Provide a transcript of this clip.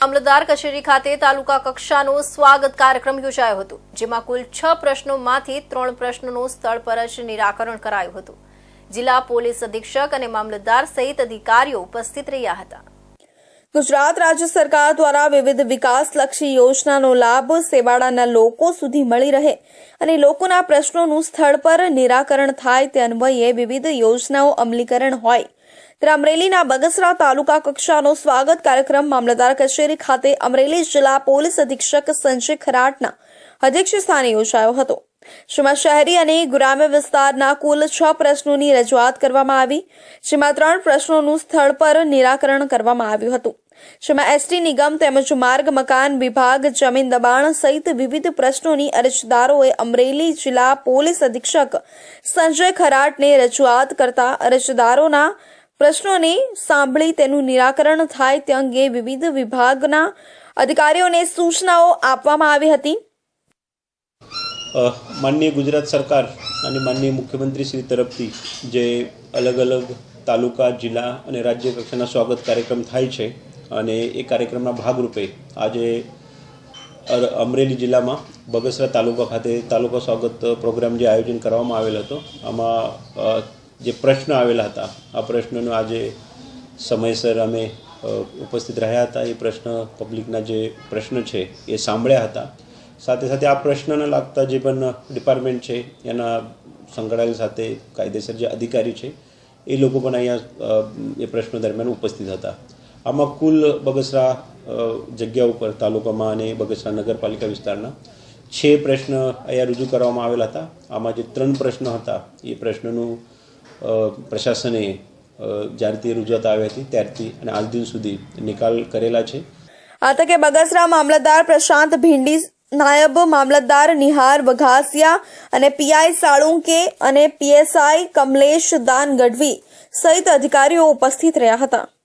મામલતદાર કચેરી ખાતે તાલુકા કક્ષાનો સ્વાગત કાર્યક્રમ યોજાયો હતો, જેમાં કુલ છ પ્રશ્નોમાંથી ત્રણ પ્રશ્નોનું સ્થળ પર જ નિરાકરણ કરાયું હતું. જિલ્લા પોલીસ અધિક્ષક અને મામલતદાર સહિત અધિકારીઓ ઉપસ્થિત રહ્યા હતા. ગુજરાત રાજ્ય સરકાર દ્વારા વિવિધ વિકાસલક્ષી યોજનાનો લાભ સેવાડાના લોકો સુધી મળી રહે અને લોકોના પ્રશ્નોનું સ્થળ પર નિરાકરણ થાય તે અન્વયે વિવિધ યોજનાઓ અમલીકરણ હોય. ત્યારે અમરેલીના બગસરા તાલુકા કક્ષાનો સ્વાગત કાર્યક્રમ મામલતદાર કચેરી ખાતે અમરેલી જિલ્લા પોલીસ અધિક્ષક સંજય ખરાટના અધ્યક્ષસ્થાને યોજાયો હતો. જેમાં શહેરી અને ગ્રામ્ય વિસ્તારના કુલ છ પ્રશ્નોની રજૂઆત કરવામાં આવી, જેમાં ત્રણ પ્રશ્નોનું સ્થળ પર નિરાકરણ કરવામાં આવ્યું હતું. જેમાં એસટી નિગમ તેમજ માર્ગ મકાન વિભાગ, જમીન દબાણ સહિત વિવિધ પ્રશ્નોની અરજદારોએ અમરેલી જિલ્લા પોલીસ અધિક્ષક સંજય ખરાટને રજૂઆત કરતા અરજદારોના પ્રશ્નોને સાંભળી તેનું નિરાકરણ થાય તે અંગે વિવિધ વિભાગના અધિકારીઓને સૂચનાઓ આપવામાં આવી હતી. માનનીય ગુજરાત સરકાર અને માનનીય મુખ્યમંત્રી શ્રી તરફથી જે અલગ અલગ તાલુકા, જિલ્લા અને રાજ્ય કક્ષાના સ્વાગત કાર્યક્રમ થાય છે અને એ કાર્યક્રમના ભાગરૂપે આજે અમરેલી જિલ્લામાં બગસરા તાલુકા ખાતે તાલુકા સ્વાગત પ્રોગ્રામ જે આયોજન કરવામાં આવેલ હતો, આમાં જે પ્રશ્ન આવેલા હતા, આ પ્રશ્નનો આજે સમયસર અમે ઉપસ્થિત રહ્યા હતા. એ પ્રશ્ન પબ્લિકના જે પ્રશ્ન છે એ સાંભળ્યા હતા. સાથે સાથે આ પ્રશ્નને લાગતા જે પણ ડિપાર્ટમેન્ટ છે, એના સંકળાયેલ સાથે કાયદેસર જે અધિકારી છે, એ લોકો પણ અહીંયા એ પ્રશ્નો દરમિયાન ઉપસ્થિત હતા. આમાં કુલ બગસરા જગ્યા ઉપર, તાલુકામાં અને બગસરા નગરપાલિકા વિસ્તારના છે પ્રશ્ન અહીંયા રજૂ કરવામાં આવેલા હતા. આમાં જે ત્રણ પ્રશ્ન હતા, એ પ્રશ્નનું પ્રશાસને જ્યારે જ્યારથી રજૂઆત આવી હતી, ત્યારથી અને આજ દિન સુધી નિકાલ કરેલા છે. આ તકે બગસરા મામલતદાર પ્રશાંત ભીંડી નાયબ મામલતદાર નિહાર વઘાસિયા અને પીઆઈ સાળુંકે અને પીએસઆઈ કમલેશ દાન ગઢવી સહિત અધિકારીઓ ઉપસ્થિત રહ્યા હતા.